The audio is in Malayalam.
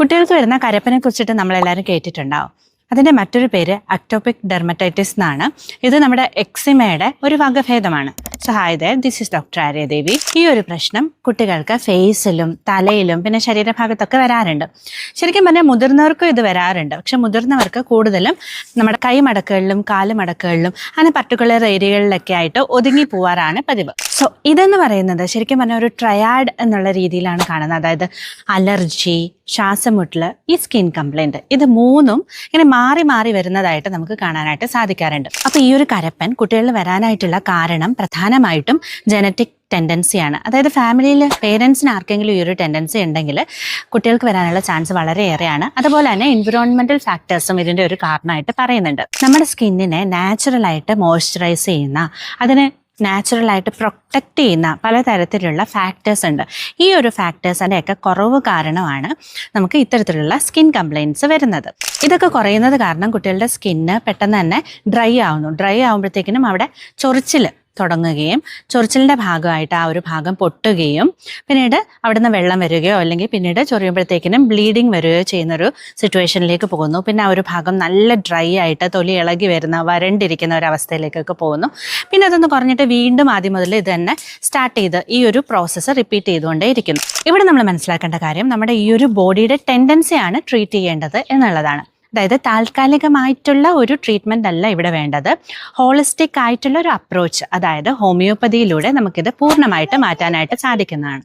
കുട്ടികൾക്ക് വരുന്ന കരപ്പനെ കുറിച്ചിട്ട് നമ്മളെല്ലാവരും കേട്ടിട്ടുണ്ടാവും. അതിന്റെ മറ്റൊരു പേര് അക്ടോപിക് ഡെർമറ്റൈറ്റിസ് എന്നാണ്. ഇത് നമ്മുടെ എക്സിമയുടെ ഒരു വകഭേദമാണ്. സഹായത this is doctor Arya Devi ഈ ഒരു പ്രശ്നം കുട്ടികൾക്ക് ഫേസിലും തലയിലും പിന്നെ ശരീരഭാഗത്തൊക്കെ വരാറുണ്ട്. ശരിക്കും പറഞ്ഞാൽ മുതിർന്നവർക്കും ഇത് വരാറുണ്ട്. പക്ഷെ മുതിർന്നവർക്ക് കൂടുതലും നമ്മുടെ കൈമടക്കുകളിലും കാലുമടക്കുകളിലും അങ്ങനെ പർട്ടിക്കുലർ ഏരിയകളിലൊക്കെ ആയിട്ട് ഒതുങ്ങി പോവാറാണ് പതിവ്. സോ ഇതെന്ന് പറയുന്നത് ശരിക്കും പറഞ്ഞാൽ ഒരു ട്രയാഡ് എന്നുള്ള രീതിയിലാണ് കാണുന്നത്. അതായത് അലർജി ശ്വാസമുട്ടൽ ഈ സ്കിൻ കംപ്ലൈന്റ് ഇത് മൂന്നും ഇങ്ങനെ മാറി മാറി വരുന്നതായിട്ട് നമുക്ക് കാണാനായിട്ട് സാധിക്കാറുണ്ട്. അപ്പോൾ ഈ ഒരു കരപ്പൻ കുട്ടികളിൽ വരാനായിട്ടുള്ള കാരണം പ്രധാനമായിട്ടും ജനറ്റിക് ടെൻഡൻസിയാണ് അതായത് ഫാമിലിയിൽ പേരൻസിന് ആർക്കെങ്കിലും ഈ ഒരു ടെൻഡൻസി ഉണ്ടെങ്കിൽ കുട്ടികൾക്ക് വരാനുള്ള ചാൻസ് വളരെയേറെയാണ്. അതുപോലെ തന്നെ എൻവിറോൺമെന്റൽ ഫാക്ടേഴ്സും ഇതിന്റെ ഒരു കാരണമായിട്ട് പറയുന്നുണ്ട്. നമ്മുടെ സ്കിന്നിനെ നാച്ചുറലായിട്ട് മോയ്സ്ചറൈസ് ചെയ്യുന്ന അതിന് നാച്ചുറലായിട്ട് പ്രൊട്ടക്റ്റ് ചെയ്യുന്ന പലതരത്തിലുള്ള ഫാക്ടേഴ്സ് ഉണ്ട്. ഈ ഒരു ഫാക്ടേഴ്സിന്റെ ഒക്കെ കുറവ് കാരണമാണ് നമുക്ക് ഇത്തരത്തിലുള്ള സ്കിൻ കംപ്ലയിൻസ് വരുന്നത്. ഇതൊക്കെ കുറയുന്നത് കാരണം കുട്ടികളുടെ സ്കിന്ന് പെട്ടെന്ന് തന്നെ ഡ്രൈ ആവുന്നു. ഡ്രൈ ആകുമ്പോഴത്തേക്കിനും അവിടെ ചൊറിച്ചിൽ തുടങ്ങുകയും ചൊറിച്ചിലിന്റെ ഭാഗമായിട്ട് ആ ഒരു ഭാഗം പൊട്ടുകയും പിന്നീട് അവിടുന്ന് വെള്ളം വരികയോ അല്ലെങ്കിൽ പിന്നീട് ചൊറിയുമ്പോഴത്തേക്കിനും ബ്ലീഡിങ് വരികയോ ചെയ്യുന്നൊരു സിറ്റുവേഷനിലേക്ക് പോകുന്നു. പിന്നെ ആ ഒരു ഭാഗം നല്ല ഡ്രൈ ആയിട്ട് തൊലി ഇളകി വരുന്ന വരണ്ടിരിക്കുന്ന ഒരു അവസ്ഥയിലേക്കൊക്കെ പോകുന്നു. പിന്നെ അതൊന്ന് കുറഞ്ഞിട്ട് വീണ്ടും ആദ്യം മുതൽ ഇത് തന്നെ സ്റ്റാർട്ട് ചെയ്ത് ഈ ഒരു പ്രോസസ്സ് റിപ്പീറ്റ് ചെയ്തുകൊണ്ടേ ഇരിക്കുന്നു. ഇവിടെ നമ്മൾ മനസ്സിലാക്കേണ്ട കാര്യം നമ്മുടെ ഈ ഒരു ബോഡിയുടെ ടെൻഡൻസിയാണ് ട്രീറ്റ് ചെയ്യേണ്ടത് എന്നുള്ളതാണ്. അതായത് താൽക്കാലികമായിട്ടുള്ള ഒരു ട്രീറ്റ്മെന്റ് അല്ല ഇവിടെ വേണ്ടത്. ഹോളിസ്റ്റിക് ആയിട്ടുള്ള ഒരു അപ്രോച്ച് അതായത് ഹോമിയോപ്പതിയിലൂടെ നമുക്കിത് പൂർണമായിട്ട് മാറ്റാനായിട്ട് സാധിക്കുന്നതാണ്.